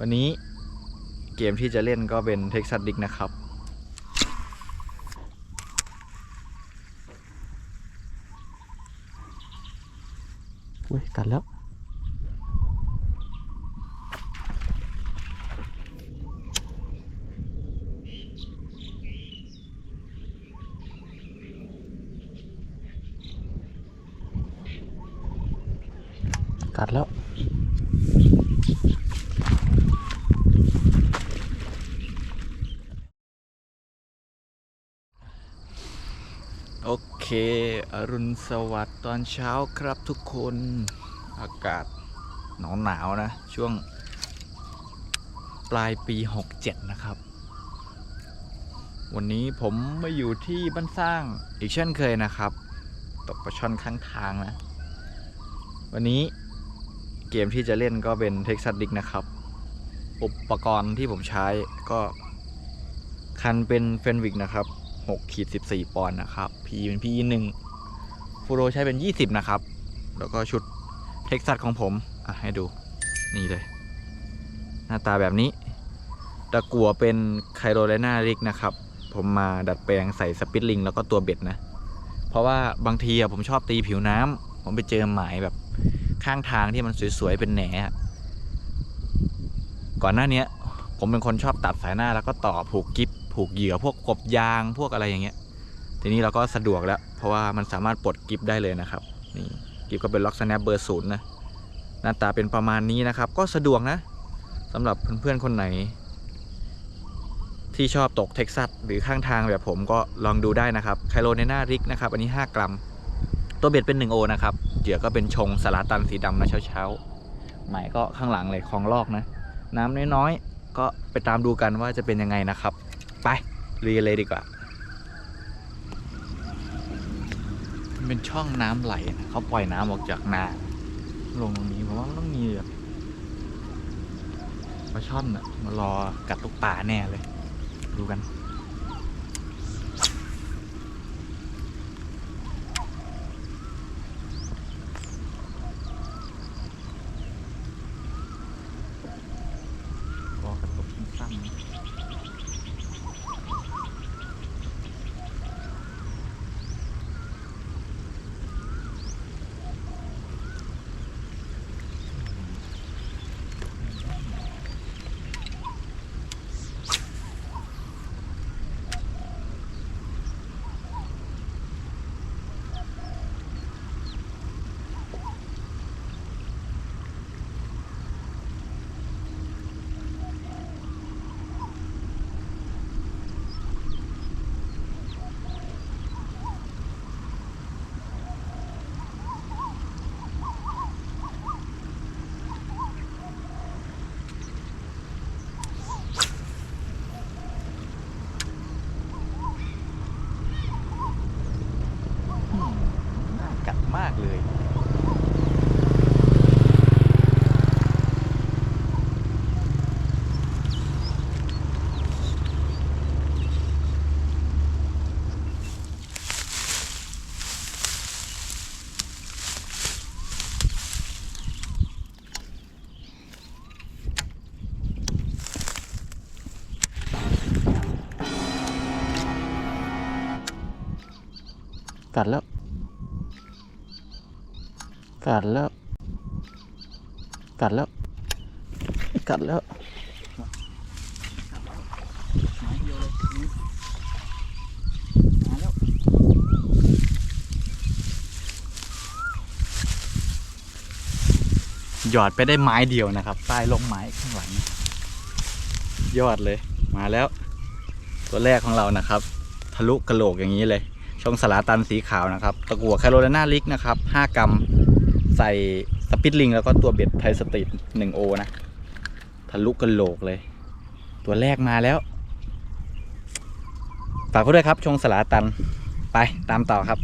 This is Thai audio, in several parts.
วันนี้เกมที่จะเล่นก็เป็นเท็กซัสดิกนะครับ อุ้ยกัดแล้วกัดแล้ว โอ เค อรุณสวัสดิ์ตอนเช้าครับทุกคนอากาศหนาวหนาวนะ ช่วงปลายปี 67 นะครับ วันนี้ผมมาอยู่ที่บ้านสร้างอีกเช่นเคยนะครับ ตกปลาช่อนข้างทางนะ วันนี้เกมที่จะเล่นก็เป็นเท็กซัสดิกนะครับ อุปกรณ์ที่ผมใช้ก็คันเป็นเฟนวิกนะครับ 6ขีด14 ปอนด์นะครับ P เป็น P 1ฟูโรใช้เป็น 20 นะครับ แล้วก็ชุดเท็กซัสของผม อะ ให้ดู นี่เลย หน้าตาแบบนี้ ตะกัวเป็นไคโรไลนาริกนะครับ ผมมาดัดแปลงใส่สปิตลิงแล้วก็ตัวเบ็ดนะ เพราะว่าบางทีอะผมชอบตีผิวน้ำ ผมไปเจอหมายแบบข้างทางที่มันสวยๆ เป็นแหนก่อนหน้านี้ผมเป็นคนชอบตัดสายหน้าแล้วก็ต่อผูกกิฟ ผูกเหยื่อพวกกบยางพวกอะไรอย่างเงี้ย ทีนี้เราก็สะดวกแล้ว เพราะว่ามันสามารถปลดกิฟได้เลยนะครับ นี่กิฟก็เป็นล็อกสแนปเบอร์ศูนย์นะ หน้าตาเป็นประมาณนี้นะครับ ก็สะดวกนะสำหรับเพื่อนๆคนไหน ที่ชอบตกเท็กซัสหรือข้างทางแบบผมก็ลองดูได้นะครับไคโรเนนาริกนะครับ อันนี้ 5 กรัม ตัวเบ็ดเป็น1โอนะครับเหยื่อก็เป็นชงสลาตันสีดำนะเช้าๆหมายก็ข้างหลังเลยของลอกนะ น้ำน้อยๆก็ไปตามดูกันว่าจะเป็นยังไงนะครับ ไปเรียนเลยดีกว่า มันเป็นช่องน้ำไหลนะเขาปล่อยน้ำออกจากนาลงตรงนี้เพราะว่ามันต้องมีแบบปลาช่อนอะมารอกัดลูกป่าแน่เลย ดูกัน กัดแล้ว กัดแล้ว กัดแล้วหยอดไปได้ไม้เดียวนะครับใต้ลมไม้ข้างหลังยอดเลย มาแล้ว ตัวแรกของเรานะครับ ทะลุกระโหลกอย่างนี้เลย ช่องสลาตันสีขาวนะครับ ตะกั่วแคโรไลนาลิกนะครับ 5 กรัม ใส่สปิทลิงแล้วก็ตัวเบ็ดไทยสตรีท1โอนะทะลุกระโหลกเลย ตัวแรกมาแล้วฝากเขาด้วยครับ ชงสลาตันไปตามต่อครับ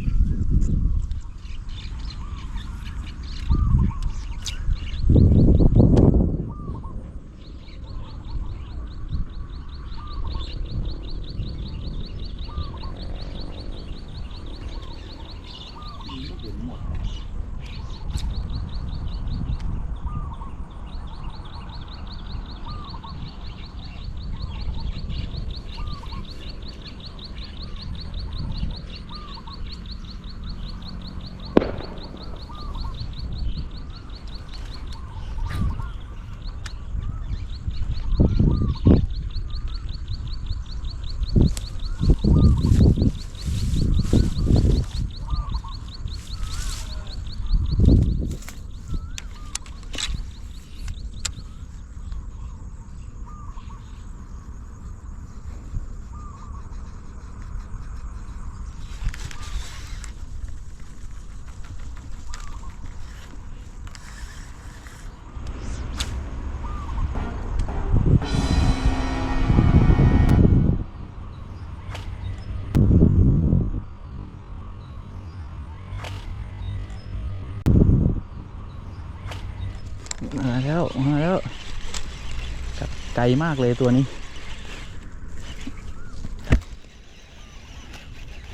เมาแล้ว มาแล้วกัด ไกลมากเลยตัวนี้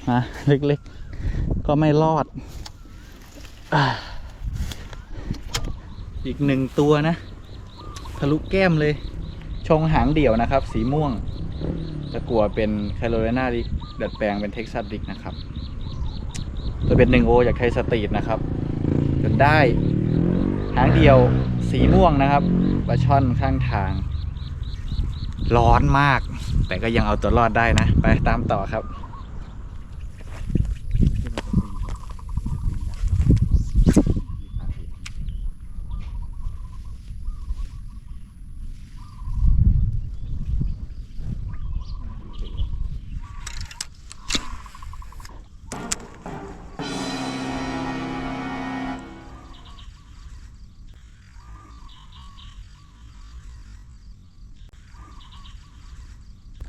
มาเล็กๆ ก็ไม่รอดอีกหนึ่งตัวนะ ทะลุแก้มเลย ชงหางเดี่ยวนะครับ สีม่วงตะกัวเป็นแคโรไลนาริกดัดแปลงเป็นเท็กซัสริกนะครับ ตัวเป็นหนึ่งโอจากไทยสตรีทนะครับ จนได้ หางเดี่ยวสีม่วงนะครับปลาช่อนข้างทาง ร้อนมาก แต่ก็ยังเอาตัวรอดได้นะ ไปตามต่อครับ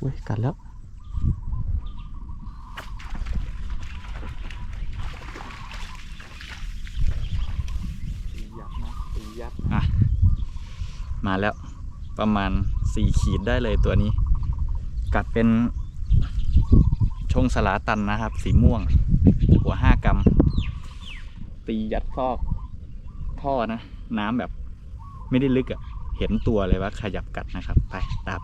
อุ้ยกัดแล้ว อะ มาแล้วประมาณสี่ขีดได้เลยตัวนี้ กัดเป็นชงสลาตันนะครับ สีม่วง หัวห้ากรัม ตียัดซอก ท่อนะ น้ำแบบไม่ได้ลึกอะ่ะ เห็นตัวเลยว่าขยับกัดนะครับ ไปตา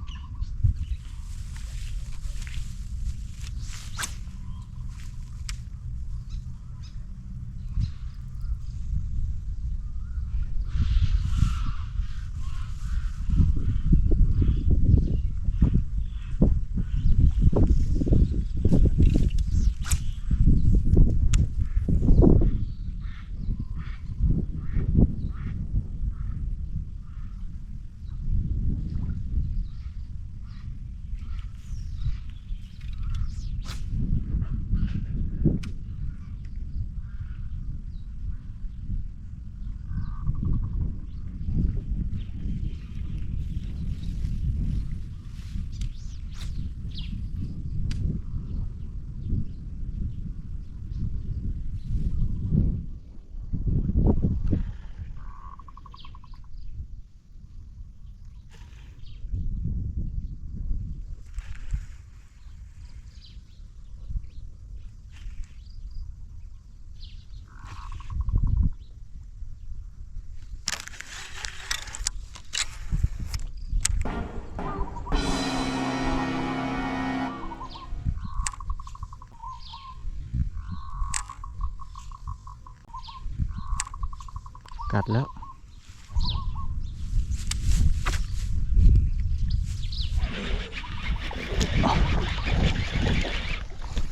กัดแล้ว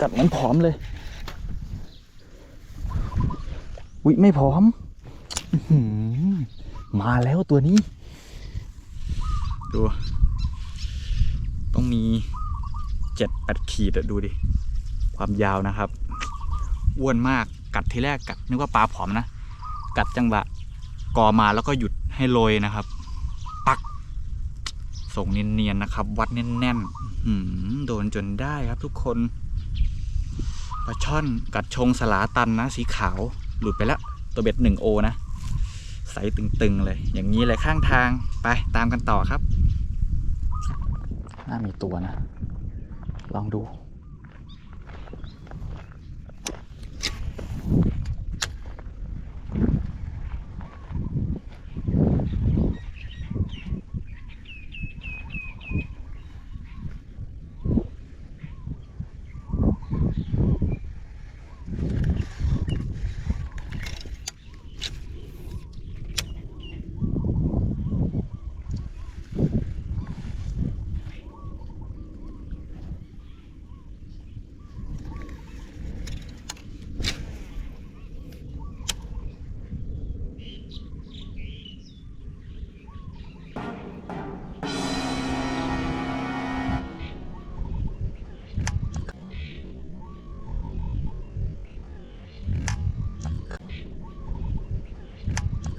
กัดเหมือนผอมเลยวิไม่ผอม มาแล้วตัวนี้ ดู ต้องมีเจ็ดแปดขีดอะดูดิ ความยาวนะครับ อ้วนมากกัดทีแรกกัดนึกว่าปลาผอมนะ กัดจังหวะ กอมาแล้วก็หยุดให้โรยนะครับ ปัก ส่งเนียนๆนะครับ วัดแน่นๆโดนจนได้ครับทุกคนปลาช่อนกัดชงสลาตันนะ สีขาว หลุดไปแล้ว ตัวเบ็ดหนึ่งโอนะ ใสตึงๆเลย อย่างนี้เลยข้างทางไปตามกันต่อครับน่ามีตัวนะ ลองดู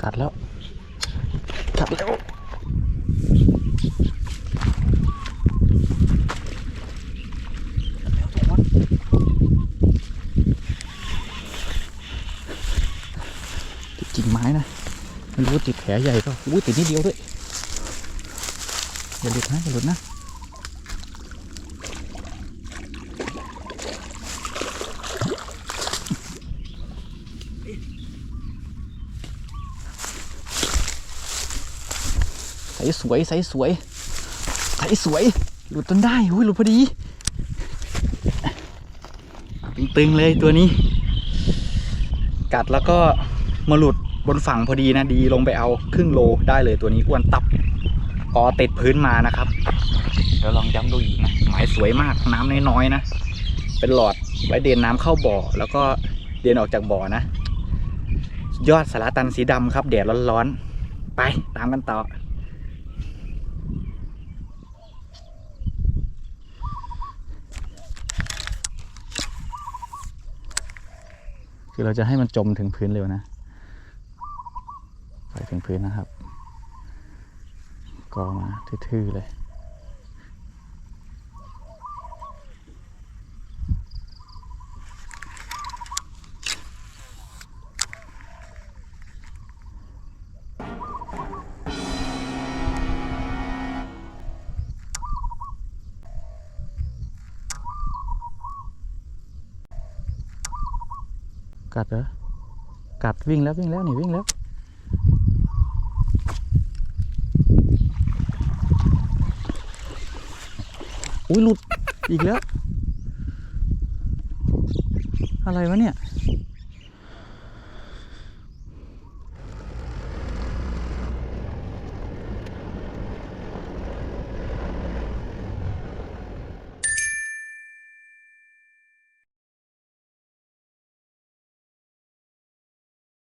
กัดแล้ว กัดแล้ว กิ่งไม้นะไม่รู้ติดแผลใหญ่ก็อุ้ยติดนิดเดียวด้วย อย่าหลุดนะ อย่าหลุดนะ วยใสสวยใสสวย หลุดจนได้อุ้ยหลุดพอดีตึงๆเลยตัวนี้ กัดแล้วก็มาหลุดบนฝั่งพอดีนะดีลงไปเอาครึ่งโลได้เลยตัวนี้อ้วนตับกอติดพื้นมานะครับเดี๋ยวลองย้ำดูอีกนะหมายสวยมากน้ำน้อยๆนะ เป็นหลอดไว้เดนน้ำเข้าบ่อ แล้วก็เดนออกจากบ่อนะ ยอดสาระตันสีดำครับแดดร้อนๆ ไปตามกันต่อ คือเราจะให้มันจมถึงพื้นเร็วนะไปถึงพื้นนะครับ กอมาทื่อๆเลย กัดเหรอกัดวิ่งแล้ววิ่งแล้วนี่วิ่งแล้วอุ้ยหลุดอีกแล้ว อะไรวะเนี่ย